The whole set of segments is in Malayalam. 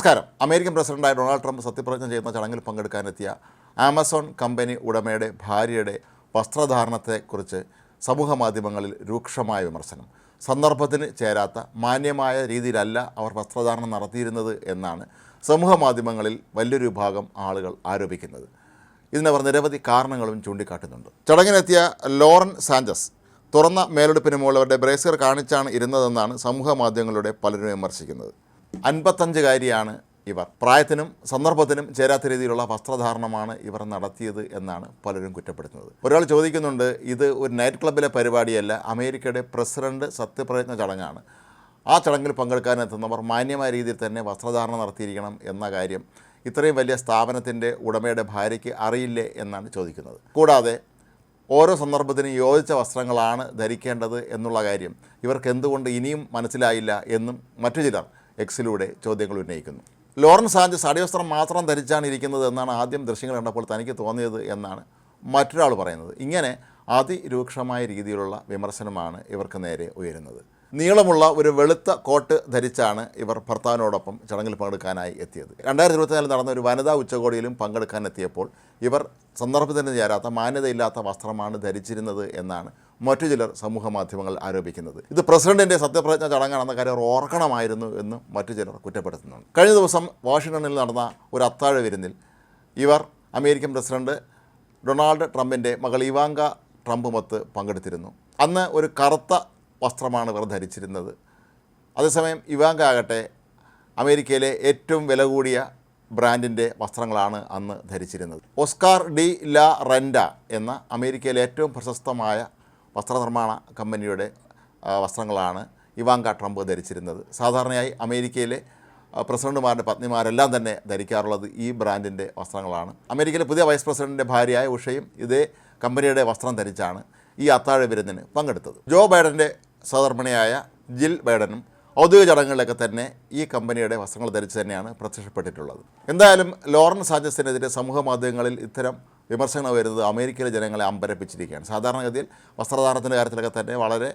നമസ്കാരം. അമേരിക്കൻ പ്രസിഡന്റായ ഡൊണാൾഡ് ട്രംപ് സത്യപ്രതിജ്ഞ ചെയ്യുന്ന ചടങ്ങിൽ പങ്കെടുക്കാനെത്തിയ ആമസോൺ കമ്പനി ഉടമയുടെ ഭാര്യയുടെ വസ്ത്രധാരണത്തെക്കുറിച്ച് സമൂഹ മാധ്യമങ്ങളിൽ രൂക്ഷമായ വിമർശനം. സന്ദർഭത്തിന് ചേരാത്ത മാന്യമായ രീതിയിലല്ല അവർ വസ്ത്രധാരണം നടത്തിയിരുന്നത് എന്നാണ് സമൂഹ മാധ്യമങ്ങളിൽ വലിയൊരു വിഭാഗം ആളുകൾ ആരോപിക്കുന്നത്. ഇതിനവർ നിരവധി കാരണങ്ങളും ചൂണ്ടിക്കാട്ടുന്നുണ്ട്. ചടങ്ങിനെത്തിയ ലോറൻ സാഞ്ചസ് തുറന്ന മേലെടുപ്പിന് മുകളിൽ അവരുടെ ബ്രേസർ കാണിച്ചാണ് ഇരുന്നതെന്നാണ് സമൂഹ മാധ്യമങ്ങളുടെ പലരും വിമർശിക്കുന്നത്. അൻപത്തഞ്ചുകാരിയാണ് ഇവർ. പ്രായത്തിനും സന്ദർഭത്തിനും ചേരാത്ത രീതിയിലുള്ള വസ്ത്രധാരണമാണ് ഇവർ നടത്തിയത് എന്നാണ് പലരും കുറ്റപ്പെടുത്തുന്നത്. ഒരാൾ ചോദിക്കുന്നുണ്ട് ഇത് ഒരു നൈറ്റ് ക്ലബ്ബിലെ പരിപാടിയല്ല അമേരിക്കയുടെ പ്രസിഡന്റ് സത്യപ്രതിജ്ഞ ചടങ്ങാണ്. ആ ചടങ്ങിൽ പങ്കെടുക്കാനെത്തുന്നവർ മാന്യമായ രീതിയിൽ തന്നെ വസ്ത്രധാരണം നടത്തിയിരിക്കണം എന്ന കാര്യം ഇത്രയും വലിയ സ്ഥാപനത്തിന്റെ ഉടമയുടെ ഭാര്യയ്ക്ക് അറിയില്ലേ എന്നാണ് ചോദിക്കുന്നത്. കൂടാതെ ഓരോ സന്ദർഭത്തിനും യോജിച്ച വസ്ത്രങ്ങളാണ് ധരിക്കേണ്ടത് എന്നുള്ള കാര്യം ഇവർക്ക് എന്തുകൊണ്ട് ഇനിയും മനസ്സിലായില്ല എന്നും മറ്റു ചിലർ എക്സിലൂടെ ചോദ്യങ്ങൾ ഉന്നയിക്കുന്നു. ലോറൻസ് സാഞ്ചസ് അടിവസ്ത്രം മാത്രം ധരിച്ചാണ് ഇരിക്കുന്നത് എന്നാണ് ആദ്യം ദൃശ്യങ്ങൾ കണ്ടപ്പോൾ തനിക്ക് തോന്നിയത് എന്നാണ് മറ്റൊരാൾ പറയുന്നത്. ഇങ്ങനെ അതിരൂക്ഷമായ രീതിയിലുള്ള വിമർശനമാണ് ഇവർക്ക് നേരെ ഉയരുന്നത്. നീളമുള്ള ഒരു വെളുത്ത കോട്ട് ധരിച്ചാണ് ഇവർ ഭർത്താവിനോടൊപ്പം ചടങ്ങിൽ പങ്കെടുക്കാനായി എത്തിയത്. രണ്ടായിരത്തി ഇരുപത്തിനാലിൽ നടന്ന ഒരു വനിതാ ഉച്ചകോടിയിലും പങ്കെടുക്കാൻ എത്തിയപ്പോൾ ഇവർ സന്ദർഭത്തിന് ചേരാത്ത മാന്യതയില്ലാത്ത വസ്ത്രമാണ് ധരിച്ചിരുന്നത് എന്നാണ് മറ്റു ചിലർ സമൂഹ മാധ്യമങ്ങൾ ആരോപിക്കുന്നത്. ഇത് പ്രസിഡന്റിന്റെ സത്യപ്രതിജ്ഞ ചടങ്ങാണെന്ന കാര്യം ഓർക്കണമായിരുന്നു എന്ന് മറ്റു ചിലർ കുറ്റപ്പെടുത്തുന്നുണ്ട്. കഴിഞ്ഞ ദിവസം വാഷിംഗ്ടണിൽ നടന്ന ഒരു അത്താഴ വിരുന്നിൽ ഇവർ അമേരിക്കൻ പ്രസിഡന്റ് ഡൊണാൾഡ് ട്രംപിന്റെ മകൾ ഇവാങ്ക ട്രംപുമൊത്ത് പങ്കെടുത്തിരുന്നു. അന്ന് ഒരു കറുത്ത വസ്ത്രമാണ് ഇവർ ധരിച്ചിരുന്നത്. അതേസമയം ഇവാങ്ക ആകട്ടെ അമേരിക്കയിലെ ഏറ്റവും വില കൂടിയ ബ്രാൻഡിന്റെ വസ്ത്രങ്ങളാണ് അന്ന് ധരിച്ചിരുന്നത്. ഓസ്കാർ ഡി ല റെൻഡ എന്ന അമേരിക്കയിലെ ഏറ്റവും പ്രശസ്തമായ വസ്ത്രനിർമ്മാണ കമ്പനിയുടെ വസ്ത്രങ്ങളാണ് ഇവാങ്ക ട്രംപ് ധരിച്ചിരുന്നത്. സാധാരണയായി അമേരിക്കയിലെ പ്രസിഡന്റുമാരുടെ പത്നിമാരെല്ലാം തന്നെ ധരിക്കാറുള്ളത് ഈ ബ്രാൻഡിന്റെ വസ്ത്രങ്ങളാണ്. അമേരിക്കയിലെ പുതിയ വൈസ് പ്രസിഡന്റിന്റെ ഭാര്യയായ ഉഷയും ഇതേ കമ്പനിയുടെ വസ്ത്രം ധരിച്ചാണ് ഈ അത്താഴ വിരുന്നിന് പങ്കെടുത്തത്. ജോ ബൈഡന്റെ സഹധർമ്മിണിയായ ജിൽ ബൈഡനും ഔദ്യോഗിക ചടങ്ങുകളിലൊക്കെ തന്നെ ഈ കമ്പനിയുടെ വസ്ത്രങ്ങൾ ധരിച്ച് തന്നെയാണ് പ്രത്യക്ഷപ്പെട്ടിട്ടുള്ളത്. എന്തായാലും ലോറൻ സാഞ്ചസിനെതിരെ സമൂഹ മാധ്യമങ്ങളിൽ ഇത്തരം വിമർശനം വരുന്നത് അമേരിക്കയിലെ ജനങ്ങളെ അമ്പരപ്പിച്ചിരിക്കുകയാണ്. സാധാരണഗതിയിൽ വസ്ത്രധാരണത്തിന്റെ കാര്യത്തിലൊക്കെ തന്നെ വളരെ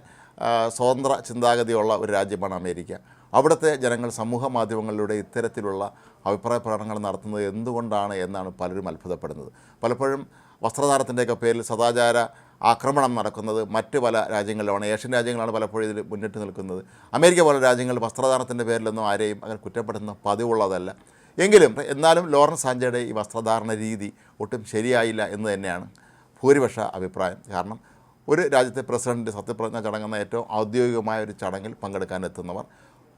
സ്വതന്ത്ര ചിന്താഗതിയുള്ള ഒരു രാജ്യമാണ് അമേരിക്ക. അവിടുത്തെ ജനങ്ങൾ സമൂഹ മാധ്യമങ്ങളിലൂടെ ഇത്തരത്തിലുള്ള അഭിപ്രായ പ്രകടനങ്ങൾ നടത്തുന്നത് എന്തുകൊണ്ടാണ് എന്നാണ് പലരും അത്ഭുതപ്പെടുന്നത്. പലപ്പോഴും വസ്ത്രധാരണത്തിന്റെയൊക്കെ പേരിൽ സദാചാര ആക്രമണം നടക്കുന്നത് മറ്റ് പല രാജ്യങ്ങളിലാണ്. ഏഷ്യൻ രാജ്യങ്ങളാണ് പലപ്പോഴും ഇതിൽ മുന്നിട്ട് നിൽക്കുന്നത്. അമേരിക്ക പോലെ രാജ്യങ്ങൾ വസ്ത്രധാരണത്തിന്റെ പേരിലൊന്നും ആരെയും അങ്ങനെ കുറ്റപ്പെടുത്തുന്ന പതിവുള്ളതല്ല. എങ്കിലും എന്നാലും ലോറൻസ് സാഞ്ചയുടെ ഈ വസ്ത്രധാരണ രീതി ഒട്ടും ശരിയായില്ല എന്ന് തന്നെയാണ് ഭൂരിപക്ഷ അഭിപ്രായം. കാരണം ഒരു രാജ്യത്തെ പ്രസിഡന്റ് സത്യപ്രതിജ്ഞ ചടങ്ങുന്ന ഏറ്റവും ഔദ്യോഗികമായ ഒരു ചടങ്ങിൽ പങ്കെടുക്കാനെത്തുന്നവർ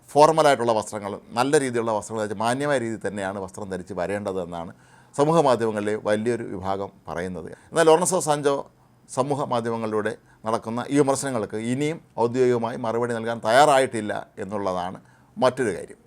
ഫോർമലായിട്ടുള്ള വസ്ത്രങ്ങൾ നല്ല രീതിയിലുള്ള വസ്ത്രങ്ങൾ മാന്യമായ രീതിയിൽ തന്നെയാണ് വസ്ത്രം ധരിച്ച് വരേണ്ടത് എന്നാണ് സമൂഹ മാധ്യമങ്ങളിലെ വലിയൊരു വിഭാഗം പറയുന്നത്. എന്നാൽ ലോറൻസോ സാഞ്ചോ സമൂഹ മാധ്യമങ്ങളിലൂടെ നടക്കുന്ന ഈ വിമർശനങ്ങൾക്ക് ഇനിയും ഔദ്യോഗികമായി മറുപടി നൽകാൻ തയ്യാറായിട്ടില്ല എന്നുള്ളതാണ് മറ്റൊരു കാര്യം.